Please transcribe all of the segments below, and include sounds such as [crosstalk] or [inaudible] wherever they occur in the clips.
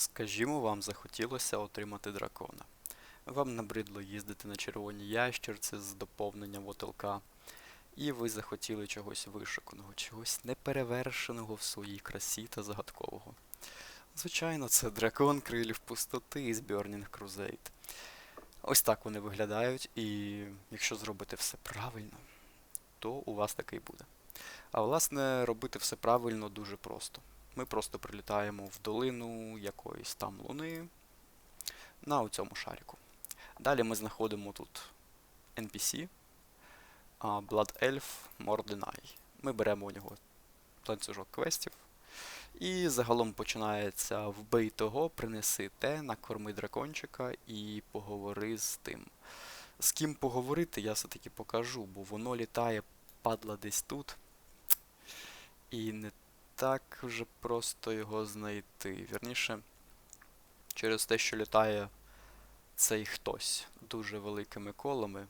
Скажімо, вам захотілося отримати дракона. Вам набридло їздити на червоній ящерці з доповненням ОТЛК, і ви захотіли чогось вишуканого, чогось неперевершеного в своїй красі та загадкового. Звичайно, це дракон крилів пустоти із Burning Crusade. Ось так вони виглядають, і якщо зробити все правильно, то у вас такий буде. А власне, робити все правильно дуже просто. Ми просто прилітаємо в долину якоїсь там луни на цьому шаріку. Далі ми знаходимо тут NPC, Blood Elf Mordinai. Ми беремо у нього ланцюжок квестів. І загалом починається вбий того, принеси те, накорми дракончика і поговори з тим. З ким поговорити, я все-таки покажу, бо воно літає падла десь тут. І не так вже просто його знайти. Вірніше, через те, що літає цей хтось дуже великими колами,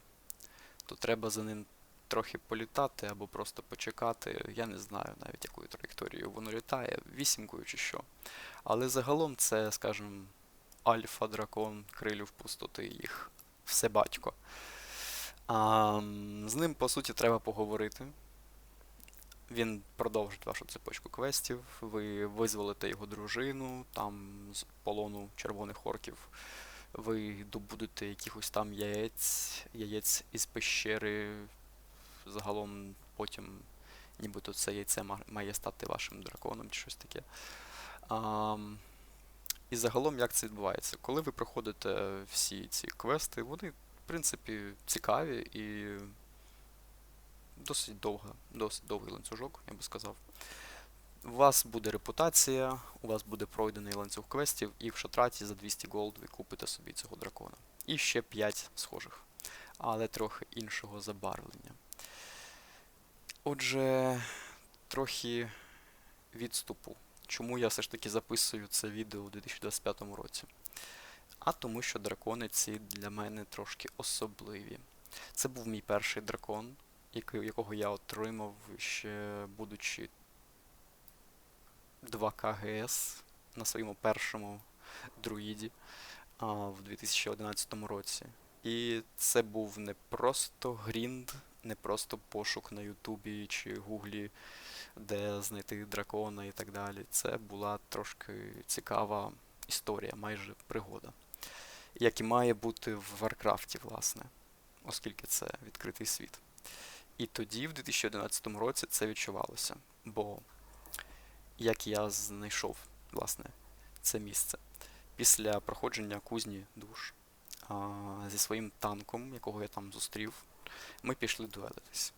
то треба за ним трохи політати або просто почекати. Я не знаю навіть якою траєкторією воно літає, вісімкою чи що. Але загалом це, скажімо, альфа-дракон крилів пустоти їх все батько. А, з ним, по суті, треба поговорити. Він продовжить вашу цепочку квестів, ви визволите його дружину, там з полону червоних орків. Ви добудете якихось там яєць, яєць із пещери. Загалом потім нібито це яйце має стати вашим драконом чи щось таке. А, і загалом як це відбувається? Коли ви проходите всі ці квести, вони, в принципі, цікаві і досить довга, досить довгий ланцюжок, я би сказав. У вас буде репутація, у вас буде пройдений ланцюг квестів, і в шатраті за 200 голд ви купите собі цього дракона. І ще 5 схожих, але трохи іншого забарвлення. Отже, трохи відступу. Чому я все ж таки записую це відео у 2025 році? А тому, що дракони ці для мене трошки особливі. Це був мій перший дракон, якого я отримав ще будучи 2 КГС на своєму першому друїді а, в 2011 році. І це був не просто грінд, не просто пошук на Ютубі чи Гуглі, де знайти дракона і так далі. Це була трошки цікава історія, майже пригода. Як і має бути в Варкрафті, власне, оскільки це відкритий світ. І тоді, в 2011 році, це відчувалося. Бо як я знайшов, власне, це місце після проходження кузні душ а, зі своїм танком, якого я там зустрів, ми пішли дуелитись.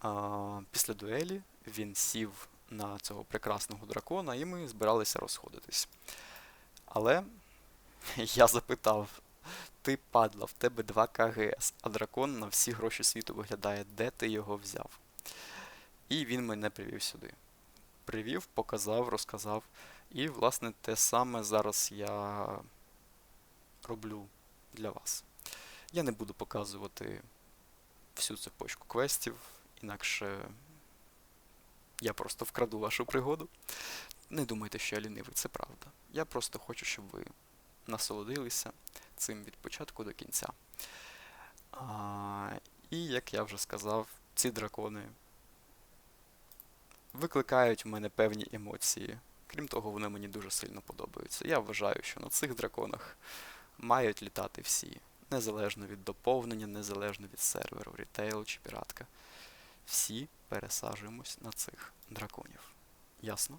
А, після дуелі він сів на цього прекрасного дракона, і ми збиралися розходитись. Але [laughs] я запитав: ти падла, в тебе 2 КГС, а дракон на всі гроші світу виглядає, де ти його взяв? І він мене привів сюди. Привів, показав, розказав. І, власне, те саме зараз я роблю для вас. Я не буду показувати всю цепочку квестів, інакше я просто вкраду вашу пригоду. Не думайте, що я лінивий, це правда. Я просто хочу, щоб ви насолодилися цим від початку до кінця. А, і як я вже сказав, ці дракони викликають у мене певні емоції. Крім того, вони мені дуже сильно подобаються. Я вважаю, що на цих драконах мають літати всі, незалежно від доповнення, незалежно від серверу, рітейл чи піратка. Всі пересаджуємось на цих драконів. Ясно?